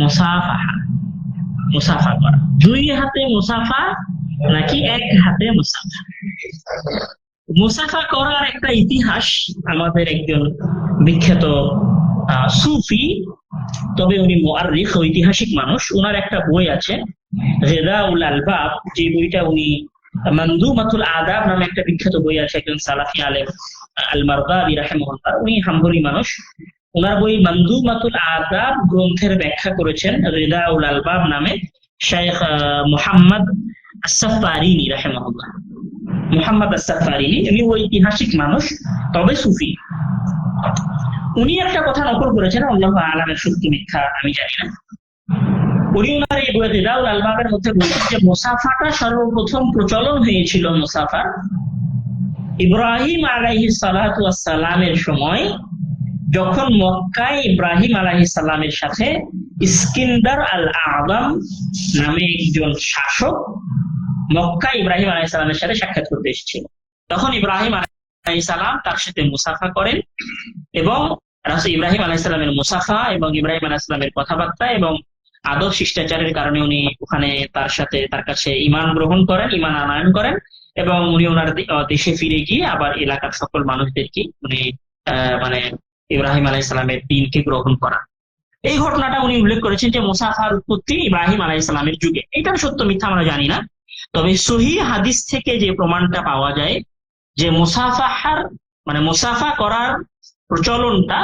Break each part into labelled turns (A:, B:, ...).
A: মুসাফা করা। দুই হাতে মুসাফা, নাকি এক হাতে মুসাফা? মুসাফা করার একটা ইতিহাস আমাদের একজন বিখ্যাত সুফি, তবে উনি মোয়ারিখ ঐতিহাসিক মানুষ। ওনার একটা বই আছে রেদাউল আলবাব। যে বইটা উনি মান্দুমাতুল আদাব নামে একটা বিখ্যাত বই আছে, একজন সালাফি আলেম আল মারদাবি রাহেমুল্লাহ উনি হাম্বলি মানুষ। ওনার বই মান্দুমাতুল আদাব গ্রন্থের ব্যাখ্যা করেছেন রেদাউল আলবাব নামে শেখ মোহাম্মদ আসাফারিনি রাহেমুল্লাহ মোহাম্মদ আসাফারিনি উনি ঐতিহাসিক মানুষ, তবে সুফি। উনি একটা কথা নকল করেছেন, আল্লাহ আলমের সত্য মিথ্যা আমি জানি না। উনি ওনার এই বইয়ে রিদাউল আলবাবের মধ্যে বলছেন যে মুসাফাটা সর্বপ্রথম প্রচলন হয়েছিল মুসাফার ইব্রাহিম আলাইহি সালাতু সালামের সময় যখন মক্কায় ইব্রাহিম আলাইহি সালামের সাথে ইস্কিন্দার আল আদম নামে একজন শাসক মক্কা ইব্রাহিম আলাইহিস সালামের সাথে সাক্ষাৎ করতে এসেছিল। তখন ইব্রাহিম আলাইহিস সালাম তার সাথে মুসাফা করেন এবং রাসূল ইব্রাহিম আলাইহিস সালামের মুসাফা এবং ইব্রাহিম আলাইহিস সালামের কথাবার্তা এবং আদব শিষ্টাচারের কারণে উনি ওখানে তার সাথে তার কাছে ইমান গ্রহণ করেন ইমান আনায়ন করেন এবং উনি ওনার দেশে ফিরে গিয়ে আবার এলাকার সকল মানুষদেরকে উনি মানে ইব্রাহিম আলাইহিস সালামের দিনকে গ্রহণ করা এই ঘটনাটা উনি উল্লেখ করেছেন যে মুসাফার উৎপত্তি ইব্রাহিম আলাইহিস সালামের যুগে এটার সত্য মিথ্যা আমরা জানি না তবে সহি হাদিস থেকে যে প্রমাণটা পাওয়া যায় যে মুসাফাহার মানে মুসাফা করার প্রচলনটা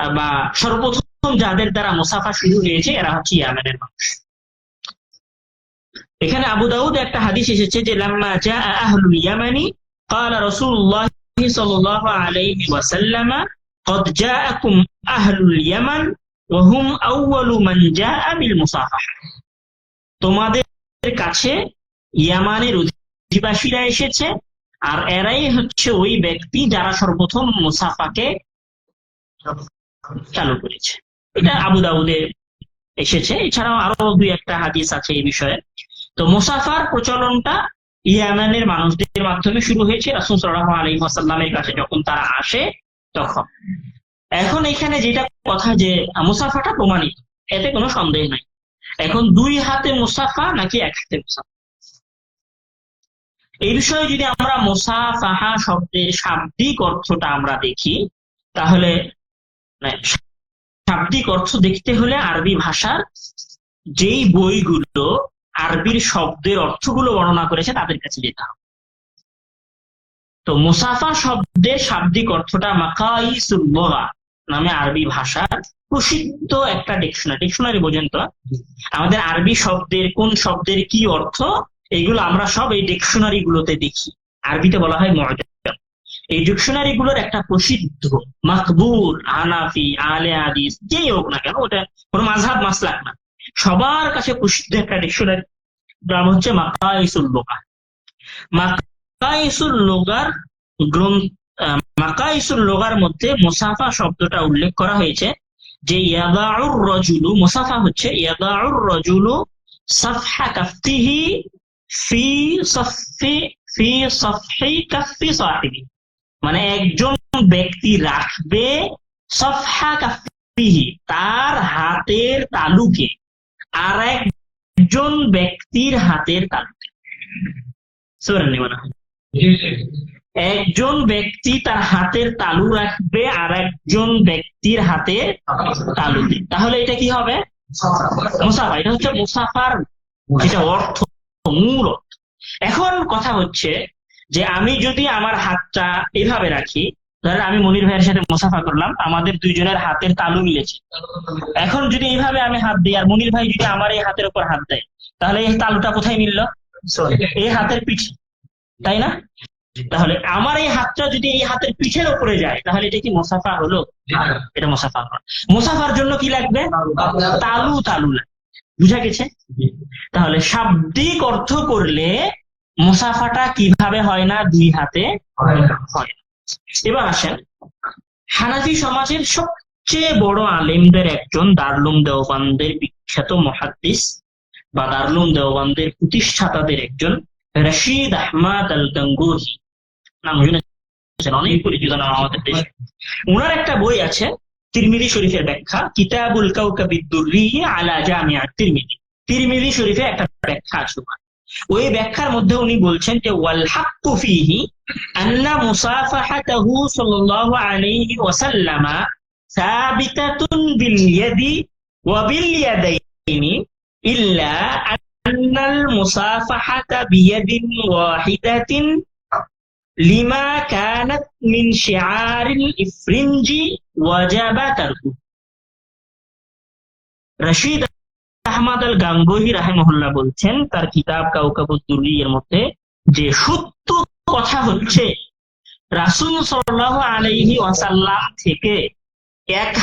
A: আহ, বা সর্বপ্রথম যাদের দ্বারা মুসাফা শুরু হয়েছে এরা হচ্ছে ইয়ামেনের মানুষ এখানে আবু দাউদ একটা হাদিস এসেছে যে লাম্মা জাআ আহলুল ইয়ামানি قال رسول الله صلى الله عليه وسلم قد جاءكم أهل اليمن وهم أول من جاء بالمصافحة তোমাদের কাছে ইয়ামানের অধিবাসীরা এসেছে আর এরাই হচ্ছে ওই ব্যক্তি যারা সর্বপ্রথম মুসাফাকে চালু করেছে এটা আবু দাউদে এসেছে এছাড়াও আরো দুই একটা হাদিস আছে এই বিষয়ে তো মুসাফার প্রচলনটা ইয়ামানের মানুষদের মাধ্যমে শুরু হয়েছে রাসুল সাল্লাহ আলী ওয়াসাল্লামের কাছে যখন তারা আসে তখন। এখন এখানে যেটা কথা যে মুসাফাটা প্রমাণিত, এতে কোনো সন্দেহ নাই। এখন দুই হাতে মুসাফা নাকি এক হাতে মুসাফা? এই বিষয়ে যদি আমরা মুসাফাহা শব্দের শাব্দিক অর্থটা আমরা দেখি, তাহলে মানে শাব্দিক অর্থ দেখতে হলে আরবি ভাষার যেই বইগুলো আরবির শব্দের অর্থগুলো বর্ণনা করেছে তাদের কাছে যেতে হবে। তো মুসাফা শব্দের শাব্দিক অর্থটা মাকাইসুল লগা নামে আরবি ভাষার প্রসিদ্ধ একটা ডিকশনারি ডিকশনারি বোঝেন তো? আমাদের আরবি শব্দের কোন শব্দের কি অর্থ? এইগুলো আমরা সব এই ডিকশনারি গুলোতে দেখি। আরবিতে বলা হয় মর্যাদা এই ডিকশনারি গুলোর একটা প্রসিদ্ধ মাকবুল হানাফি আলে আদিস যেই হোক না কেন ওটা কোনো মাঝহাব মাসলাক না। সবার কাছে প্রসিদ্ধ একটা ডিকশনারি নাম হচ্ছে মাকাইসুল লোগা। মাকাইসুল লোগার গ্রন্থ মাকাইসুল লোগার মধ্যে মুসাফা শব্দটা উল্লেখ করা হয়েছে, যে ইয়াদাউর রজুলু, মুসাফা হচ্ছে ইয়াদাউর রজুলু সাফহা কাফতিহি ফি সফি ফি সফহি কাফি সাহিবি। মানে একজন ব্যক্তি রাখবে সফহা কাফিহি তার হাতের তালুকে, আর একজন ব্যক্তির হাতের তালুকে। শোনেননি মনে একজন ব্যক্তি তার হাতের তালু রাখবে আর একজন ব্যক্তির হাতে তালুতে তাহলে এটা কি হবে? মুসাফা। এটা হচ্ছে মুসাফার যেটা অর্থ, মূল। এখন কথা হচ্ছে যে আমি যদি আমার হাতটা এভাবে রাখি ধরেন আমি মনির ভাইয়ের সাথে মুসাফা করলাম, আমাদের দুইজনের হাতের তালু মিলেছে। এখন যদি এইভাবে আমি হাত দিই, আর মনির ভাই যদি আমার এই হাতের উপর হাত দেয়, তাহলে এই তালুটা কোথায় মিললো? এই হাতের পিঠে। তাই না? তাহলে আমার এই হাতটা যদি এই হাতের পিঠের উপরে যায়, তাহলে এটা কি মুসাফা হলো? এটা মুসাফা হলো মুসাফার জন্য কি লাগবে? তালু তালু লাগবে। বুঝা গেছে? তাহলে শাব্দিক অর্থ করলে মুসাফাটা কীভাবে হয় না? দুই হাতে হয় এবার আসেন। হানাফি সমাজের সবচেয়ে বড় আলেমদের একজন দারলুম দেওবানদের বিখ্যাত মহাদ্দিস বা দারলুম দেওবানদের প্রতিষ্ঠাতাদের একজন রশিদ আহমদ আল গঙ্গুহি নাম শুনেছেন অনেক পরিচিত নাম আমাদের দেশে। ওনার একটা বই আছে, তিরমিজি শরীফের ব্যাখ্যা, কিতাবুল কাউকাবিদ দুররি আলা জামিয়া তিরমিজি। তিরমিজি শরীফে একটা ব্যাখ্যা আছে। ওই ব্যাখ্যার মধ্যে উনি বলছেন যে, ওয়াল হাক্কু ফিহি আন্না মুসাফাহাতাহু সাল্লাল্লাহু আলাইহি ওয়াসাল্লাম সাবিতাতুন বিল ইয়াদি ওয়া বিল ইয়াদাইনি ইল্লা আন্নাল মুসাফাহাতা বিয়াদিন ওয়াহিদাতিন লিমা কানাত মিন শিআরিল ইফরিনজি ওয়াজাবা তারকু রশিদ আহমদ আল গাঙ্গুহি রাহেমহুল্লাহ বলছেন, তার কিতাব কাউকাবুদ্দুরি এর মধ্যে যে সত্য কথা হচ্ছে, রাসূল সাল্লাল্লাহু আলাইহি ওয়াসাল্লাম থেকে এক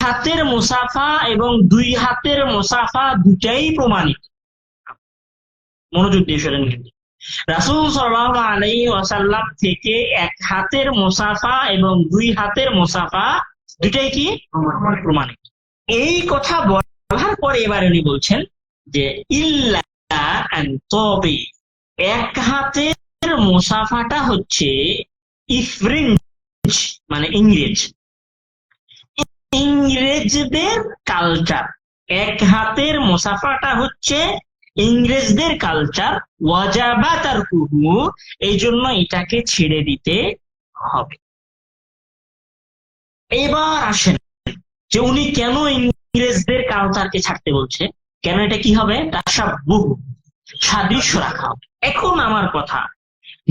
A: হাতের মুসাফা এবং দুই হাতের মুসাফা দুটাই প্রমাণিত। মনোযোগ দিয়ে শুনেন কিন্তু। রাসূল সাল্লাল্লাহু আলাইহি ওয়াসাল্লাম থেকে এক হাতের মুসাফা এবং দুই হাতের মুসাফা দুটাই কি? প্রমাণিত। এই কথা বলার পরে এবার উনি বলছেন যে, ইল্লা তবে এক হাতের মুসাফাটা হচ্ছে ইফরিঞ্জ মানে ইংরেজ। ইংরেজদের কালচার এক হাতের মুসাফাটা হচ্ছে ইংরেজদের কালচার ওয়াজাবা তার কুহু এই জন্য এটাকে ছেড়ে দিতে হবে। এবার আসেন যে উনি কেন ইংরেজদের কালচারকে ছাড়তে বলছে, কেন এটা কি হবে? তাসাব্বুহ সাদৃশ্য রাখা হবে। এখন আমার কথা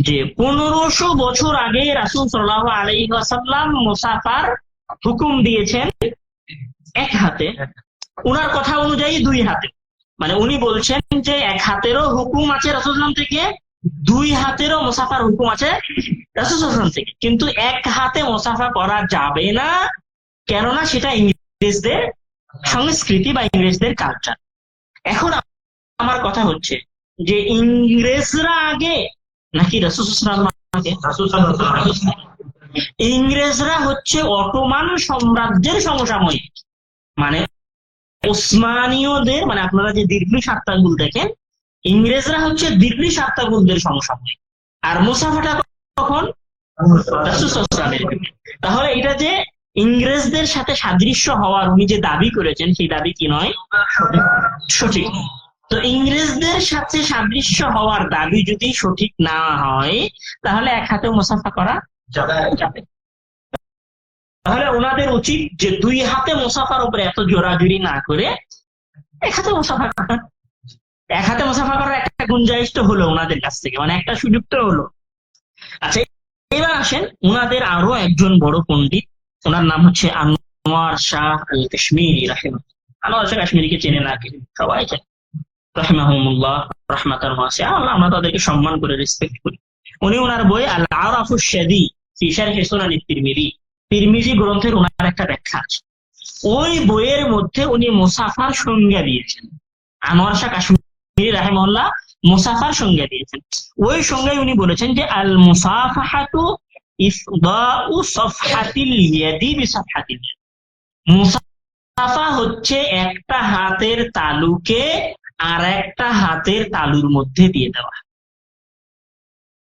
A: যে পনেরোশো বছর আগে রাসুল সাল্লাহ আলাই আসাল্লাম মুসাফার হুকুম দিয়েছেন এক হাতে, উনার কথা অনুযায়ী দুই হাতে। মানে উনি বলছেন যে এক হাতেরও হুকুম আছে রাসুলাম থেকে, দুই হাতেরও মুসাফার হুকুম আছে রাসুলাম থেকে। কিন্তু এক হাতে মুসাফা করা যাবে না, কেননা সেটা ইংরেজদের সংস্কৃতি বা ইংরেজদের কালচার এখন আমার কথা হচ্ছে যে ইংরেজরা আগে নাকি ইংরেজরা হচ্ছে অটোমান সাম্রাজ্যের সমসাময়িক। মানে ওসমানীয়দের মানে আপনারা যে দীর্ঘি সাত্তাগুল দেখেন, ইংরেজরা হচ্ছে দীর্ঘি সাত্তাগুলদের সমসাময়িক। আর মুসাফাটা কখন। তাহলে এটা যে ইংরেজদের সাথে সাদৃশ্য হওয়ার উনি যে দাবি করেছেন, সেই দাবি কি নয়? সঠিক। তো ইংরেজদের সাথে সাদৃশ্য হওয়ার দাবি যদি সঠিক না হয়, তাহলে এক হাতে মুসাফা করা যাবে। তাহলে ওনাদের উচিত যে দুই হাতে মুসাফার উপরে এত জোরাজুরি না করে এক হাতে মুসাফা করা। এক হাতে মুসাফা করার একটা গুঞ্জাইশ তো হলো ওনাদের কাছ থেকে মানে একটা সুযোগ তো হলো। আচ্ছা এবার আসেন ওনাদের আরও একজন বড় পণ্ডিত, ওনার নাম হচ্ছে আনোয়ার শাহ আল কাশ্মীরি রাহেমা আনোয়ার শাহ কাশ্মীরিকে চেনে না কেউ? সবাই চেনে। রাহমাহুমুল্লাহ রাহমাতান ওয়াসিআ আল্লাহ, আমরা তাদেরকে সম্মান করে রেসপেক্ট করি। উনি ওনার বই আল আরাফু শাদি ফি শারহি সুনান তিরমিজি তিরমিজি গ্রন্থের ওনার একটা ব্যাখ্যা আছে। ওই বইয়ের মধ্যে উনি মুসাফার সংজ্ঞা দিয়েছেন। আনোয়ার শাহ কাশ্মীরি রাহেমাল্লাহ মুসাফার সংজ্ঞা দিয়েছেন। ওই সংজ্ঞায় উনি বলেছেন যে, আল মুসাফাহাতু ইফদাউ সফহাতিল ইয়াদি বিসফহাতিল মুসাফা হচ্ছে একটা হাতের তালুকে আর একটা হাতের তালুর মধ্যে দিয়ে দেওয়া।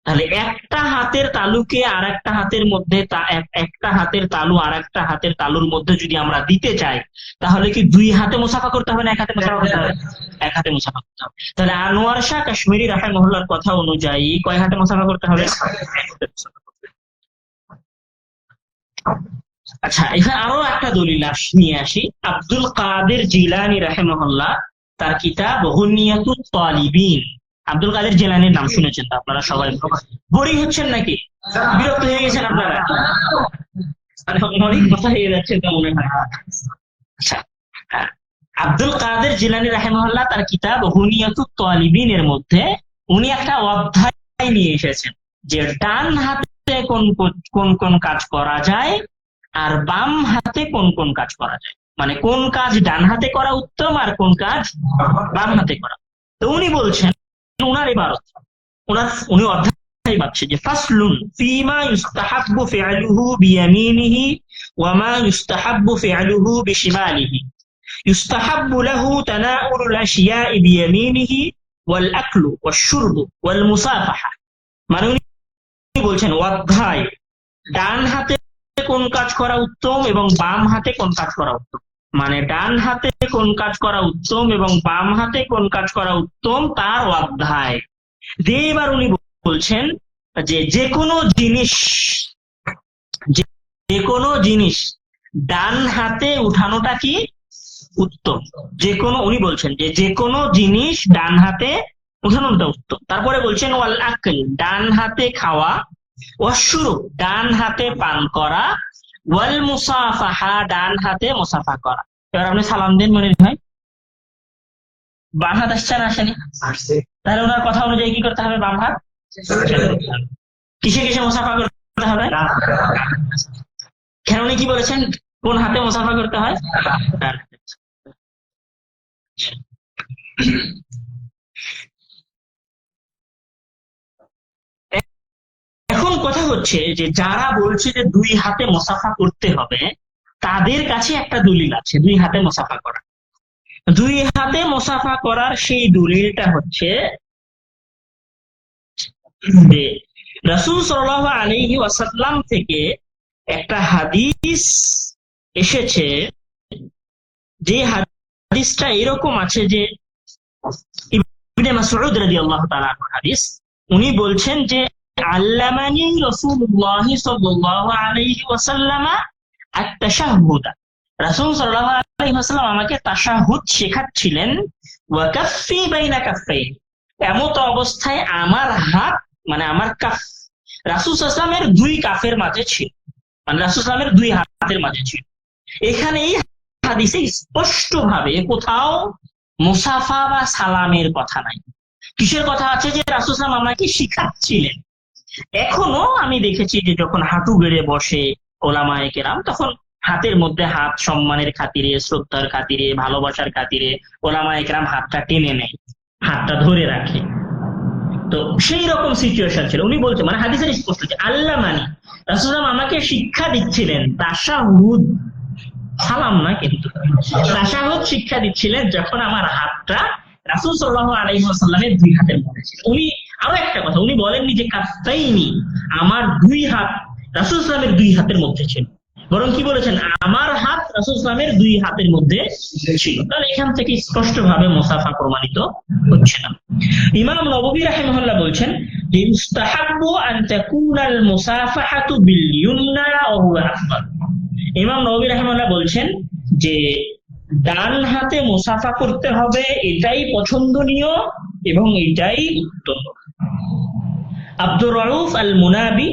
A: তাহলে একটা হাতের তালুকে আর একটা হাতের মধ্যে একটা হাতের তালু আর একটা হাতের তালুর মধ্যে যদি আমরা দিতে চাই, তাহলে কি দুই হাতে মুসাফা করতে হবে না এক হাতে মুসাফা করতে হবে? এক হাতে মুসাফা করতে হবে। তাহলে আনোয়ার শাহ কাশ্মীরি রাফায় মহল্লার কথা অনুযায়ী কয় হাতে মুসাফা করতে হবে। আচ্ছা এখানে আরও একটা দলিল নিয়ে আসি। আব্দুল কাদের জিলানি রাহেমহল্লা তার কিতাব হুনিয়াতুত তালিবিন। আব্দুল কাদের জিলানির নাম শুনেছেন তো আপনারা সবাই? বোরিং হচ্ছেন নাকি? বিরক্ত হয়ে গেছেন আপনারা? অনেক কথা হয়ে যাচ্ছে মনে হয়। আচ্ছা হ্যাঁ। আব্দুল কাদের রাহেমহল্লা তার কিতাব তালিবিন এর মধ্যে উনি একটা অধ্যায় নিয়ে এসেছেন যে ডান হাতে কোন- কোন কোন কাজ করা যায় আর বাম হাতে কোন কোন কাজ করা যায়। মানে কোন কাজ ডান হাতে করা উত্তম আর কোন কাজ বাম হাতে করা। তো উনি বলছেন উনার ইবারত উনার উনি অধ্যায় পাচ্ছে যে ফাসলুন ফিমা ইউস্তাহাব্বু ফিআলুহু বিয়ামিনিহি ওয়া মা ইউস্তাহাব্বু ফিআলুহু বিশিমালিহি ইউস্তাহাব্বু লাহু তানাউলুল আশিয়া'i বিয়ামিনিহি ওয়াল আকলু ওয়াশ-শুরবু ওয়াল মুসাফাহা মানে উনি বলছেন, অধ্যায়, ডান হাতে কোন কাজ করা উত্তম এবং বাম হাতে কোন কাজ করা উত্তম? মানে ডান হাতে কোন কাজ করা উত্তম এবং বাম হাতে কোন কাজ করা উত্তম, তার অধ্যায়। দিয়ে এবার উনি বলছেন যে যে কোনো জিনিস, যে কোনো জিনিস ডান হাতে উঠানোটা কি উত্তম? যে কোনো উনি বলছেন যে যে কোনো জিনিস ডান হাতে উঠানোটা উত্তম। তারপরে বলছেন, ওয়াল আকল ডান হাতে খাওয়া ওয়াশুরু ডান হাতে পান করা ওয়াল মুসাফাহা ডান হাতে মুসাফা করা। এবার আপনি সালাম দিন মনে হয় বাম হাত আসছে না আসেনি? তাহলে ওনার কথা অনুযায়ী কি করতে হবে? বাম হাত? কিসে কিসে মুসাফা করতে হবে? কেন উনি কি বলেছেন? কোন হাতে মুসাফা করতে হয় ডান হাতে। এখন কথা হচ্ছে যে যারা বলছে যে দুই হাতে মুসাফা করতে হবে, তাদের কাছে একটা দলিল আছে, দুই হাতে মুসাফা করা। দুই হাতে মুসাফা করার সেই দলিলটা হচ্ছে যে রাসূল সাল্লাল্লাহু আলাইহি ওয়াসাল্লাম থেকে একটা হাদিস এসেছে, যে হাদিসটা এরকম আছে যে ইবনে মাসউদ রাদিয়াল্লাহু তাআলা হাদিস, উনি বলছেন যে আল্লামানি সাল্লাল্লাহু আলাইহি সাল্লাল্লাহু আলাইহি আমাকে তাশাহুদ শেখাচ্ছিলেন, ওয়া কাফফি বাইনা কাফফাইন এমত অবস্থায় আমার হাত মানে আমার কাফ, রাসূল দুই কাফের মাঝে ছিল। মানে রাসূল আলাইহি দুই হাতের মাঝে ছিল। এখানে এই হাদিসে স্পষ্ট ভাবে কোথাও মুসাফা বা সালামের কথা নাই। কিসের কথা আছে যে রাসূল আমাকে শিখাচ্ছিলেন? এখনও আমি দেখেছি যে যখন হাঁটু গেড়ে বসে ওলামায়ে কেরাম, তখন হাতের মধ্যে হাত সম্মানের খাতিরে, শ্রদ্ধার খাতিরে, ভালোবাসার খাতিরে ওলামায়ে কেরাম হাতটা টেনে নেয়, হাতটা ধরে রাখে। তো সেই রকম সিচুয়েশন ছিল। উনি বলছেন মানে হাদিসের স্পষ্ট যে আল্লাহ মানি। রাসূলুল্লাহ আমাকে শিক্ষা দিচ্ছিলেন, তাশাহুদ। সালাম না কিন্তু, তাশাহুদ শিক্ষা দিচ্ছিলেন যখন আমার হাতটা রাসূল সাল্লাল্লাহু আলাইহি ওয়াসাল্লামের দুই হাতের মধ্যে ছিল। উনি আরও একটা কথা, উনি বলেননি যে কাফাইনি আমার দুই হাত, রাসূল সাল্লামের দুই হাতের মধ্যে ছিল। বরং কি বলেছেন? আমার হাত রাসূল সাল্লামের দুই হাতের মধ্যে ছিল। তাহলে এখান থেকে স্পষ্ট ভাবে মুসাফা প্রমাণিত হচ্ছে না। ইমাম নববী রাহিমাহুল্লাহ বলছেন যে ইস্তাহাব্বু আন তাকুনাল মুসাফাহাতু বিল ইউমনা ওয়া হুয়া আফদাল ইমাম নববী রাহিমাহুল্লাহ বলছেন যে, ডান হাতে মুসাফা করতে হবে, এটাই পছন্দনীয় এবং এটাই উত্তম। আব্দুর রউফ আল মুনাবি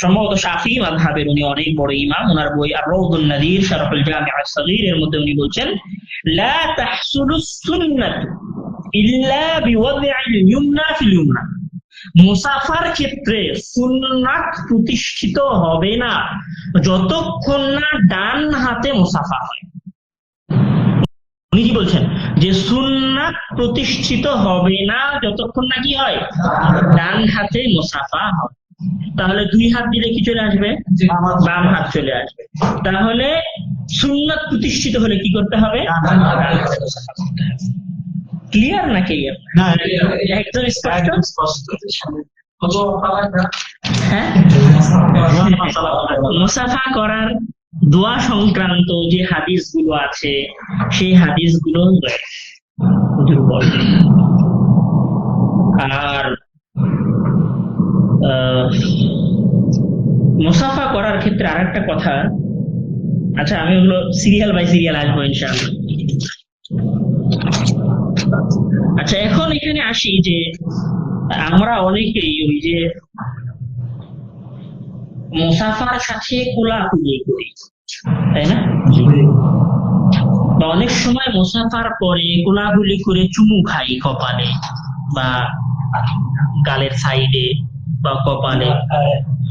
A: সম্ভবত শাফি মাযহাবের উনি অনেক বড় ইমাম। ওনার বই আর রৌদুন নাদির, শারহুল জামি আস-সাগীর, এর মধ্যে উনি বলছেন, লা তাহসুলু সুন্নাতু ইল্লা বিওয়াদি'আল ইউমনা ফিল ইউমনা। মুসাফার ক্ষেত্রে সুন্নাত প্রতিষ্ঠিত হবে না, যতক্ষণ না ডান হাতে মুসাফা হয়। উনি কি বলছেন? যে সুন্নাত প্রতিষ্ঠিত হবে না যতক্ষণ না কি হয়? ডান হাতে মুসাফা হয় তাহলে দুই হাত দিলে কি চলে আসবে? বাম হাত চলে আসবে। তাহলে সুন্নাত প্রতিষ্ঠিত হলে কি করতে হবে? ক্লিয়ার না ক্লিয়ার একদম স্পষ্ট। হ্যাঁ? মুসাফা করার দোয়া সংক্রান্ত যে হাদিসগুলো আছে, সেই হাদিসগুলো দুর্বল। আর মুসাফা করার ক্ষেত্রে আরেকটা কথা। আচ্ছা আমি ওগুলো সিরিয়াল বাই সিরিয়াল আসব ইনশাআল্লাহ। আচ্ছা এখন এখানে আসি যে আমরা অনেকেই ওই যে মুসাফার সাথে কোলাকুলি করি, তাই না? অনেক সময় মুসাফার পরে কোলাগুলি করে চুমু খাই কপালে বা গালের সাইডে বা কপালে,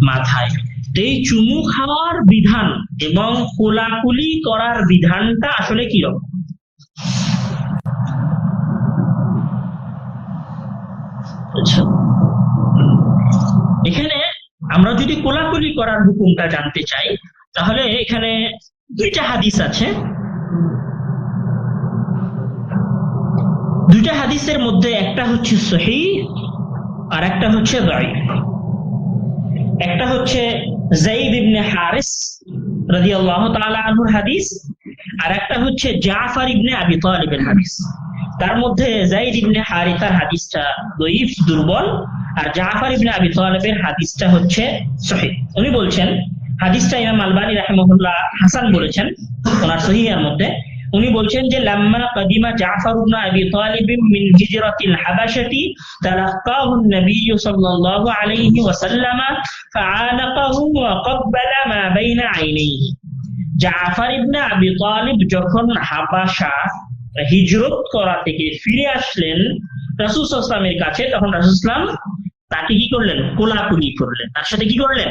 A: মাথায়। এই চুমু খাওয়ার বিধান এবং কোলাকুলি করার বিধানটা আসলে কি রকম আচ্ছা। এখানে আমরা যদি কোলাকুলি করার হুকুমটা জানতে চাই, তাহলে এখানে দুইটা হাদিস আছে। দুইটা হাদিসের মধ্যে একটা হচ্ছে সহি আর একটা হচ্ছে দায়ী একটা হচ্ছে জাইদ ইবনে হারিস রাদিয়াল্লাহু তাআলা আনহুর হাদিস আর একটা হচ্ছে জাফর ইবনে আবি তালিবের হাদিস। তার মধ্যে জাইদ ইবনে হারিসার হাদিসটা দঈফ, দুর্বল। আর জাফর ইবনে আবি তালিবের হাদিসটা হচ্ছে সহিহ উনি বলছেন, হাদিসটা ইমাম আলবানী রাহিমাহুল্লাহ হাসান বলেছেন, ওনার সহিহের মধ্যে। উনি বলছেন যে, লাম্মা কাদিমা জাফর ইবনে আবি তালিব মিন হিজরাতিল হাবাশাতি তালাক্কাহু নবী সাল্লাল্লাহু আলাইহি ওয়াসাল্লাম ফাআনাকাহু ওয়া ক্বাব্বালা মা বাইনা আইনাইহি। জাফর ইবনে আবি তালিব যখন হাবাশা হিজরত করা থেকে ফিরে আসলেন, রাসূল সাল্লাল্লাহু আলাইহি কাছে, তখন রাসূল সাল্লাম তাকে কি করলেন কোলাকুলি করলেন তার সাথে কি করলেন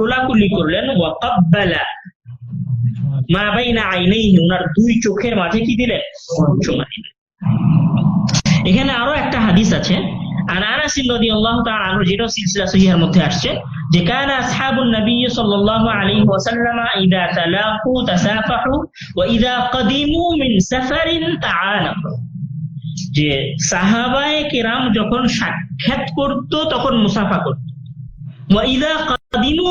A: কোলাকুলি করলেন ওয়া ক্বাব্বালা মা বাইনা আইনাইহি ওনার দুই চোখের মাঝে কি দিলেন চুমা দিলেন এখানে আরো একটা হাদিস আছে عن انس رضي الله تعالى عنه যেটা সিলসিলা সহিহের মধ্যে আসছে যে كان اصحاب النبي صلى الله عليه وسلم اذا تلاقوا تسافحوا واذا قدموا من سفر تعانقوا যে সাহাবায়ে কিরাম যখন সাক্ষাৎ করত, তখন মুসাফা করত।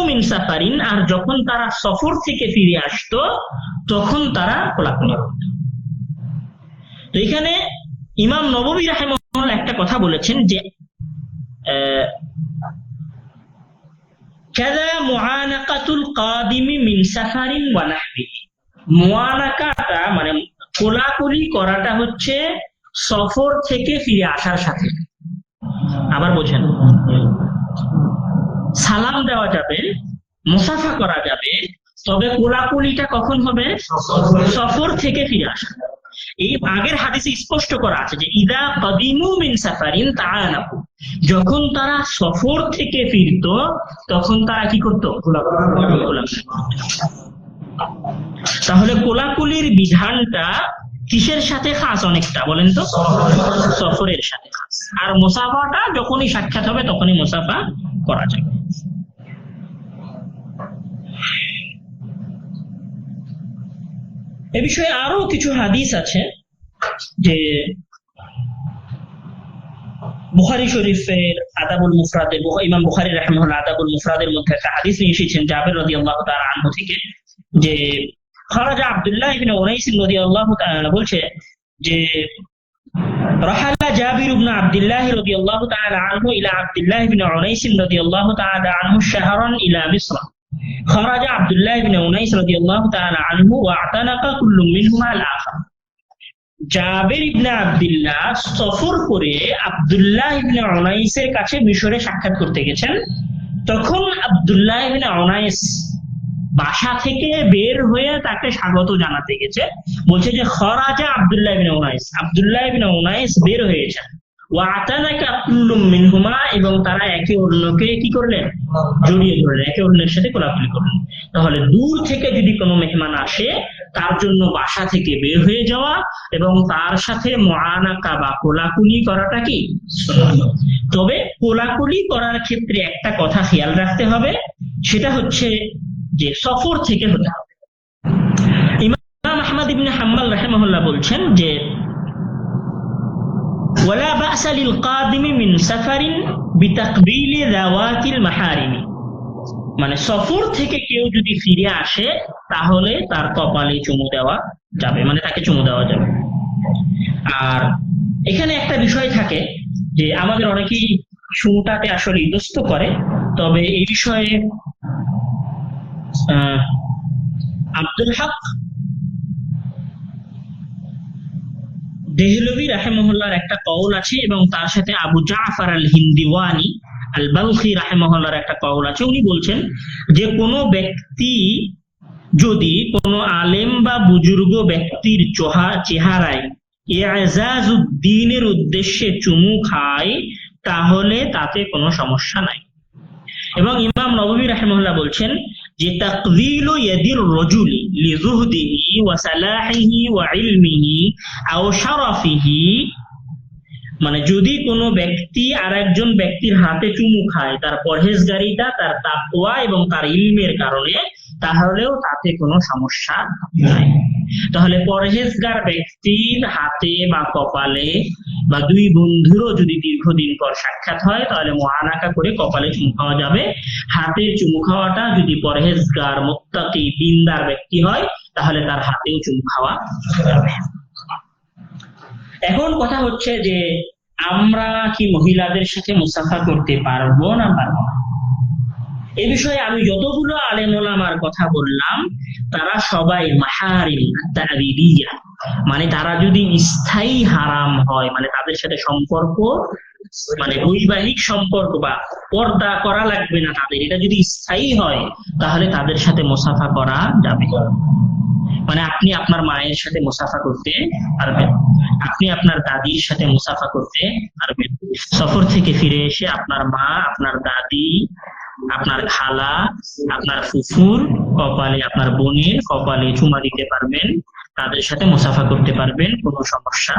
A: মিন সাফারিন, আর যখন তারা সফর থেকে ফিরে আসতো, তখন তারা কোলাকুলি করত। তো এখানে ইমাম নববী রাহিমাহুল্লাহ একটা কথা বলেছেন যে কাযা মুআনাকাতুল কাদিমি মিন সাফারিন ওয়া মানে কোলাকুলি করাটা হচ্ছে সফর থেকে ফিরে আসার সাথে আবার বোঝেন। সালাম দেওয়া যাবে, মুসাফা করা যাবে, তবে কোলাকুলিটা কখন হবে? সফর থেকে ফিরে আসা। এই আগের হাদিসে স্পষ্ট করা আছে যে, ইদা কদিমু মিন সাফারিন তাআনাকু। যখন তারা সফর থেকে ফিরতো, তখন তারা কি করতো? তাহলে কোলাকুলির বিধানটা কিসের সাথে খাস অনেকটা, বলেন তো? সফরের সাথে খাস। আর মুসাফাটা যখনই সাক্ষাৎ হবে, তখনই মুসাফা করা যাবে এ বিষয়ে আরও কিছু হাদিস আছে যে বুখারি শরীফের আদাবুল মুফরাদের ইমাম বুখারি রাহিমাহুল্লাহ আদাবুল মুফরাদের মধ্যে একটা হাদিস নিয়ে এসেছেন জাবের রাদিয়াল্লাহু তার আনহু থেকে যে খারাজা আব্দুল্লাহ ইবনে উনাইস রাদিয়াল্লাহু তাআলা বলছে যে رحل جابر بن عبد الله رضي الله تعالى عنه إلى عبد الله بن عنيس رضي الله تعالى عنه شهرا إلى مصر خرج عبد الله بن عنيس رضي الله تعالى عنه واعتنق كل منهما الآخر জাবের ইবনে আব্দুল্লাহ সফর করে আব্দুল্লাহ ইবনে অনাইসের কাছে মিশরে সাক্ষাৎ করতে গেছেন তখন আব্দুল্লাহ ইবনে অনাইস বাসা থেকে বের হয়ে তাকে স্বাগত জানাতে গেছে। বলছে যে, খরাজা আব্দুল্লাহ ইবনে উনাইস। আবদুল্লাহ ইবনে উনাইস বের হয়েছেন মিনহুমা। এবং তারা একে অন্যকে কি করলেন? জড়িয়ে ধরলেন, একে অন্যের সাথে কোলাকুলি করলেন। তাহলে দূর থেকে যদি কোনো মেহমান আসে, তার জন্য বাসা থেকে বের হয়ে যাওয়া এবং তার সাথে মহানাকা বা কোলাকুলি করাটা কি। তবে কোলাকুলি করার ক্ষেত্রে একটা কথা খেয়াল রাখতে হবে, সেটা হচ্ছে যে সফর থেকে হতে হবে। ইমাম আহমদ ইবনে হাম্মাল রাহিমাহুল্লাহ বলছেন যে বা'সা লিল কাদিমি মিন সাফারিন বিতাকবিলি যাওয়াতিল মাহারিমি। মানে সফর থেকে কেউ যদি ফিরে আসে, তাহলে তার কপালে চুমু দেওয়া যাবে মানে তাকে চুমু দেওয়া যাবে। আর এখানে একটা বিষয় থাকে যে আমাদের অনেকেই চুমুটাকে আসলে ইতস্ত করে, তবে এই বিষয়ে আব্দুল হক দেহলভি রাহেমহল্লার একটা কৌল আছে এবং তার সাথে Abu Jafar al Hindwani al Balkhi রাহেমহল্লার একটা কৌল আছে। উনি বলছেন যে, কোনো ব্যক্তি যদি কোনো আলেম বা বুজুর্গ ব্যক্তির চোহা চেহারায় এজাজ উদ্দিনের উদ্দেশ্যে চুমু খায়, তাহলে তাতে কোনো সমস্যা নাই। এবং ইমাম নববী রাহিমাহুল্লাহ বলছেন যে তাকদিলু ইয়াদির রজুলি লিজুহদিহি ওয়া সালাহিহি ওয়া ইলমিহি আও শারাফিহি মানে যদি কোনো ব্যক্তি আর একজন ব্যক্তির হাতে চুমু খায়, তার পরহেজগারিতা, তার তাকওয়া এবং তার ইলমের কারণে তাহলেও তাতে কোনো সমস্যা নাই। তাহলে পরহেজগার ব্যক্তির হাতে বা কপালে বা দুই বন্ধুরও যদি দীর্ঘদিন পর সাক্ষাৎ হয়, তাহলে মহানাকা করে কপালে চুমু খাওয়া যাবে। হাতে চুমু খাওয়াটা যদি পরহেজগার, মোত্তাকি, দিনদার ব্যক্তি হয়, তাহলে তার হাতেও চুমু খাওয়া যাবে। এখন কথা হচ্ছে যে, আমরা কি মহিলাদের সাথে মুসাফা করতে পারব না পারব না? এ বিষয়ে আমি যতগুলো আলেম ওলামার কথা বললাম, তারা সবাই মাহারিম মানে তারা যদি স্থায়ী হারাম হয় মানে তাদের সাথে সম্পর্ক মানে বৈবাহিক সম্পর্ক বা পর্দা করা লাগবে না তাদের, এটা যদি স্থায়ী হয়, তাহলে তাদের সাথে মুসাফা করা যাবে। মানে আপনি আপনার মায়ের সাথে মুসাফা করতে পারবেন। আপনি আপনার দাদির সাথে মুসাফা করতে পারবেন। সফর থেকে ফিরে এসে আপনার মা, আপনার দাদি আপনার খালা, আপনার ফুফুর, কপালে আপনার বোনের, কপালে চুমা দিতে পারবেন, তাদের সাথে মুসাফা করতে পারবেন, কোনো সমস্যা